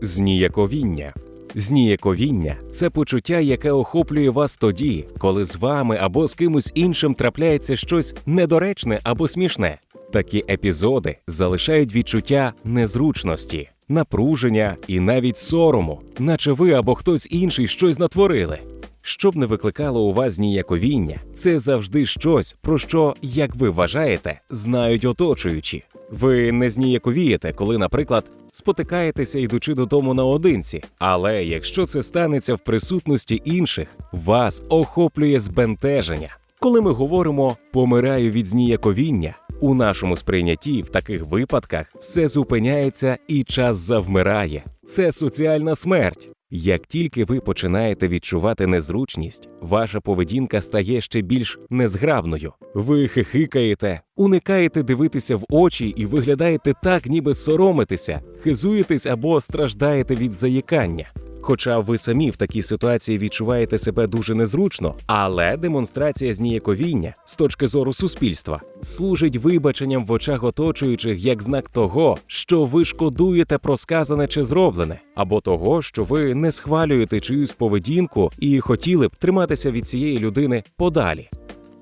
Зніяковіння. Зніяковіння це почуття, яке охоплює вас тоді, коли з вами або з кимось іншим трапляється щось недоречне або смішне. Такі епізоди залишають відчуття незручності, напруження і навіть сорому, наче ви або хтось інший щось натворили. Щоб не викликало у вас ніяковіння, це завжди щось, про що, як ви вважаєте, знають оточуючі. Ви не зніяковієте, коли, наприклад, спотикаєтеся, йдучи додому наодинці. Але якщо це станеться в присутності інших, вас охоплює збентеження. Коли ми говоримо помираю від зніяковіння, у нашому сприйнятті в таких випадках все зупиняється і час завмирає. Це соціальна смерть. Як тільки ви починаєте відчувати незручність, ваша поведінка стає ще більш незграбною. Ви хихикаєте, уникаєте дивитися в очі і виглядаєте так, ніби соромитеся, хизуєтесь або страждаєте від заїкання. Хоча ви самі в такій ситуації відчуваєте себе дуже незручно, але демонстрація зніяковіння з точки зору суспільства служить вибаченням в очах оточуючих як знак того, що ви шкодуєте про сказане чи зроблене, або того, що ви не схвалюєте чиюсь поведінку і хотіли б триматися від цієї людини подалі.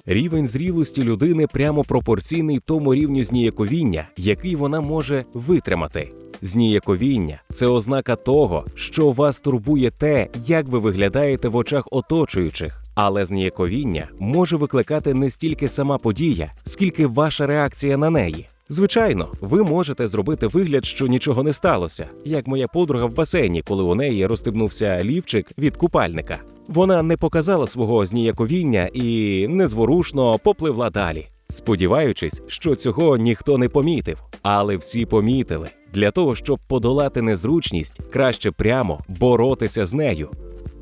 Рівень зрілості людини прямо пропорційний тому рівню зніяковіння, який вона може витримати. Зніяковіння це ознака того, що вас турбує те, як ви виглядаєте в очах оточуючих. Але зніяковіння може викликати не стільки сама подія, скільки ваша реакція на неї. Звичайно, ви можете зробити вигляд, що нічого не сталося, як моя подруга в басейні, коли у неї розстебнувся лівчик від купальника. Вона не показала свого зніяковіння і незворушно попливла далі, сподіваючись, що цього ніхто не помітив. Але всі помітили. Для того, щоб подолати незручність, краще прямо боротися з нею.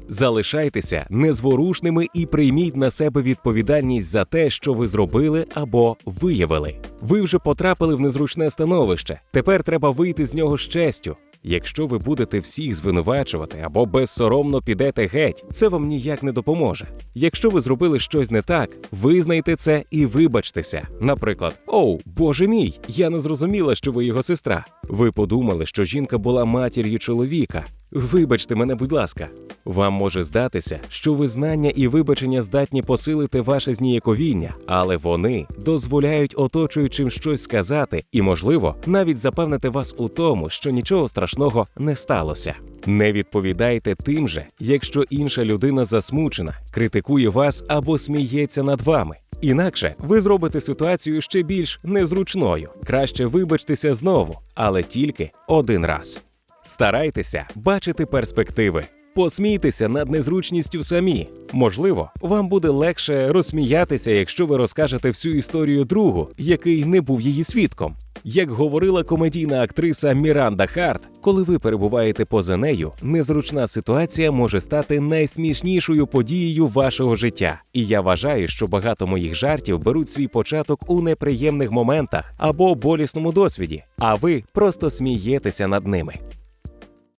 Залишайтеся незворушними і прийміть на себе відповідальність за те, що ви зробили або виявили. Ви вже потрапили в незручне становище. Тепер треба вийти з нього з честю. Якщо ви будете всіх звинувачувати або безсоромно підете геть, це вам ніяк не допоможе. Якщо ви зробили щось не так, визнайте це і вибачтеся. Наприклад, оу, боже мій, я не зрозуміла, що ви його сестра. Ви подумали, що жінка була матір'ю чоловіка. Вибачте мене, будь ласка. Вам може здатися, що визнання і вибачення здатні посилити ваше зніяковіння, але вони дозволяють оточуючим щось сказати і, можливо, навіть запевнити вас у тому, що нічого страшного не сталося. Не відповідайте тим же, якщо інша людина засмучена, критикує вас або сміється над вами. Інакше ви зробите ситуацію ще більш незручною. Краще вибачтеся знову, але тільки один раз. Старайтеся бачити перспективи. Посмійтеся над незручністю самі. Можливо, вам буде легше розсміятися, якщо ви розкажете всю історію другу, який не був її свідком. Як говорила комедійна актриса Міранда Харт, коли ви перебуваєте поза нею, незручна ситуація може стати найсмішнішою подією вашого життя. І я вважаю, що багато моїх жартів беруть свій початок у неприємних моментах або болісному досвіді, а ви просто смієтеся над ними.